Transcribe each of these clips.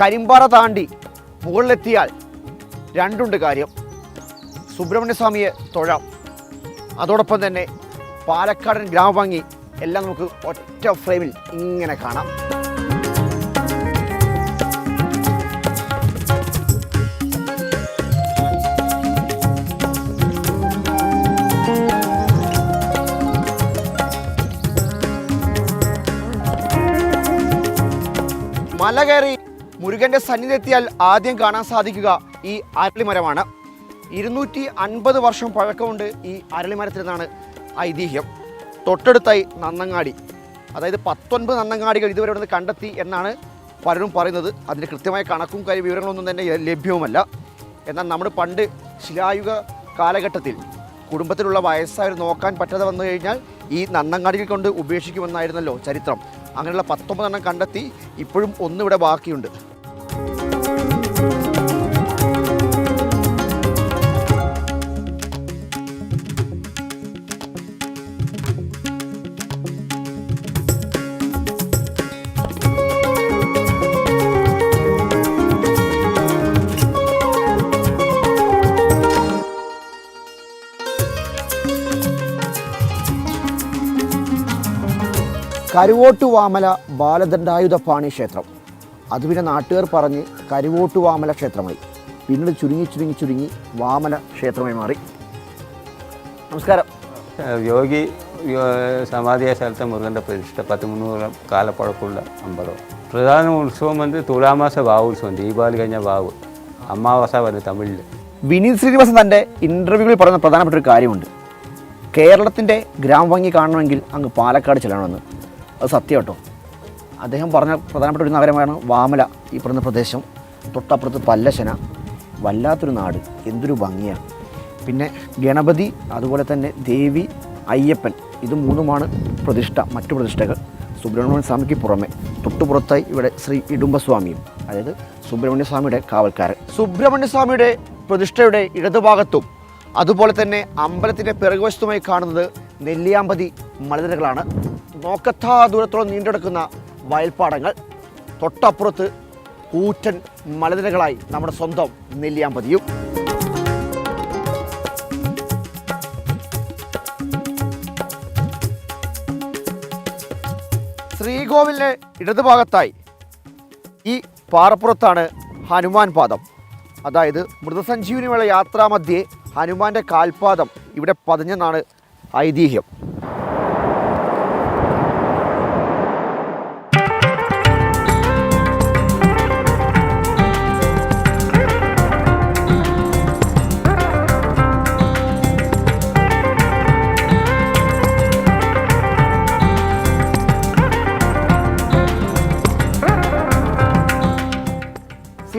കരിമ്പാറ താണ്ടി മുകളിലെത്തിയാൽ രണ്ടുണ്ട് കാര്യം. സുബ്രഹ്മണ്യസ്വാമിയെ തൊഴാം. അതോടൊപ്പം തന്നെ പാലക്കാടൻ ഗ്രാമഭംഗി എല്ലാം നമുക്ക് ഒറ്റ ഫ്രെയിമിൽ ഇങ്ങനെ കാണാം. മല കയറി മുരുകന്റെ സന്നിധി എത്തിയാൽ ആദ്യം കാണാൻ സാധിക്കുക ഈ അരളിമരമാണ്. ഇരുന്നൂറ്റി അൻപത് വർഷം പഴക്കമുണ്ട് ഈ അരളിമരത്തിനെന്നാണ് ഐതിഹ്യം. തൊട്ടടുത്തായി നന്നങ്ങാടി. അതായത് പത്തൊൻപത് നന്നങ്ങാടികൾ ഇതുവരെ ഇവിടെ കണ്ടെത്തി എന്നാണ് പലരും പറയുന്നത്. അതിന്റെ കൃത്യമായ കണക്കും കാര്യ വിവരങ്ങളൊന്നും തന്നെ ലഭ്യവുമല്ല എന്നാൽ നമ്മൾ പണ്ട് ശിലായുഗ കാലഘട്ടത്തിൽ കുടുംബത്തിലുള്ള വയസ്സായവർ നോക്കാൻ പറ്റാതെ വന്നു കഴിഞ്ഞാൽ ഈ നന്നങ്ങാടികൾ കൊണ്ട് ഉപേക്ഷിക്കുമെന്നായിരുന്നല്ലോ ചരിത്രം. അങ്ങനെയുള്ള പത്തൊമ്പതെണ്ണം കണ്ടെത്തി ഇപ്പോഴും ഒന്നിവിടെ ബാക്കിയുണ്ട്. കരുവോട്ടുവാമല ബാലദണ്ഡായുധപാണി ക്ഷേത്രം. അത് പിന്നെ നാട്ടുകാർ പറഞ്ഞ് കരുവോട്ടുവാമല ക്ഷേത്രമായി. പിന്നീട് ചുരുങ്ങി ചുരുങ്ങി ചുരുങ്ങി വാമല ക്ഷേത്രമായി മാറി. നമസ്കാരം. യോഗി സമാധിയായ സമാധിയ സ്ഥലത്തെ മുരുകന്റെ പ്രതിഷ്ഠ പത്ത് മുന്നൂറ് കാലപ്പഴക്കമുള്ള അമ്പലം. പ്രധാന ഉത്സവം വന്ന് തുലാമാസ വാവ് ഉത്സവം ദീപാവലി കഴിഞ്ഞ വാവ് അമാവാസ വരും തമിഴിൽ വിനീത് ശ്രീനിവാസൻ തന്റെ ഇന്റർവ്യൂവിൽ പറയുന്ന പ്രധാനപ്പെട്ട ഒരു കാര്യമുണ്ട്. കേരളത്തിന്റെ ഗ്രാമഭംഗി കാണണമെങ്കിൽ അങ്ങ് പാലക്കാട് ചെല്ലണമെന്ന്. അത് സത്യം കേട്ടോ. അദ്ദേഹം പറഞ്ഞ പ്രധാനപ്പെട്ട ഒരു നഗരമാണ് വാമല. ഈ പറഞ്ഞ പ്രദേശം. തൊട്ടപ്പുറത്ത് പല്ലശന വല്ലാത്തൊരു നാട്. എന്തൊരു ഭംഗിയാണ്. പിന്നെ ഗണപതി അതുപോലെ തന്നെ ദേവി അയ്യപ്പൻ. ഇത് മൂന്നുമാണ് പ്രതിഷ്ഠ മറ്റു പ്രതിഷ്ഠകൾ. സുബ്രഹ്മണ്യ സ്വാമിക്ക് പുറമെ. തൊട്ടുപുറത്തായി ഇവിടെ ശ്രീ ഇടുമ്പസ്വാമിയും അതായത് സുബ്രഹ്മണ്യ സ്വാമിയുടെ കാവൽക്കാരൻ. സുബ്രഹ്മണ്യ സ്വാമിയുടെ പ്രതിഷ്ഠയുടെ ഇടതുഭാഗത്തും അതുപോലെ തന്നെ അമ്പലത്തിന്റെ പിറകുവശത്തുമായി കാണുന്നത് നെല്ലിയാമ്പതി മലനിരകളാണ്. നോക്കത്താ ദൂരത്തോളം നീണ്ടെടുക്കുന്ന വയൽപ്പാടങ്ങൾ. തൊട്ടപ്പുറത്ത് കൂറ്റൻ മലനിരകളായി നമ്മുടെ സ്വന്തം നെല്ലിയാമ്പതിയും. ശ്രീകോവിലിന് ഇടതുഭാഗത്തായി ഈ പാറപ്പുറത്താണ് ഹനുമാൻ പാദം. അതായത് മൃതസഞ്ജീവനിയുള്ള യാത്രാമധ്യേ ഹനുമാന്റെ കാൽപാദം ഇവിടെ പതിഞ്ഞെന്നാണ് ഐതിഹ്യം.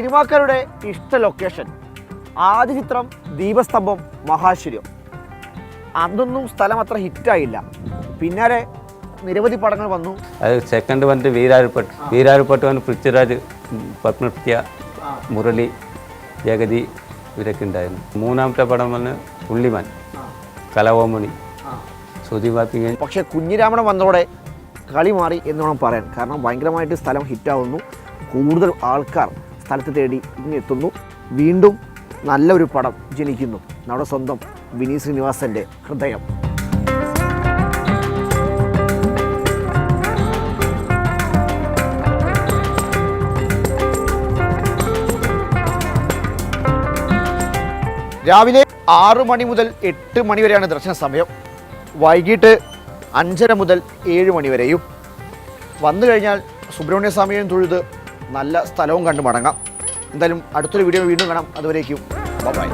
സിനിമാക്കാരുടെ ഇഷ്ട ലൊക്കേഷൻ ആദ്യ ചിത്രം ദീപസ്തംഭം മഹാശ്വര്യം. അതൊന്നും സ്ഥലം അത്ര ഹിറ്റായില്ല പിന്നാലെ നിരവധി പടങ്ങൾ വന്നു. അത് സെക്കൻഡ് വന്നിട്ട് വീരാരുപ്പട്ട് വീരാരുപ്പട്ട് വന്ന് പൃഥ്വിരാജ് പത്മപ്രിയ മുരളി ജഗതി ഇവരൊക്കെ ഉണ്ടായിരുന്നു. മൂന്നാമത്തെ പടം വന്ന് പുള്ളിമാൻ കലവോമണി സുധീപാപ്പിങ്ങൻ പക്ഷേ കുഞ്ഞിരാമണം വന്നതോടെ കളി മാറി എന്ന് വേണം പറയാൻ. കാരണം ഭയങ്കരമായിട്ട് സ്ഥലം ഹിറ്റാവുന്നു കൂടുതൽ ആൾക്കാർ സ്ഥലത്ത് തേടി ഇങ്ങെത്തുന്നു വീണ്ടും നല്ലൊരു പടം ജനിക്കുന്നു. നമ്മുടെ സ്വന്തം വിനീത് ശ്രീനിവാസന്റെ ഹൃദയം. രാവിലെ ആറു മണി മുതൽ എട്ട് മണി വരെയാണ് ദർശന സമയം. വൈകിട്ട് അഞ്ചര മുതൽ ഏഴ് മണി വരെയും. വന്നു കഴിഞ്ഞാൽ സുബ്രഹ്മണ്യ സ്വാമിയും തൊഴുത് നല്ല സ്ഥലവും കണ്ടു മടങ്ങാം. എന്തായാലും അടുത്തൊരു വീഡിയോ വീണ്ടും കാണാം. അതുവരേക്കും. ബൈ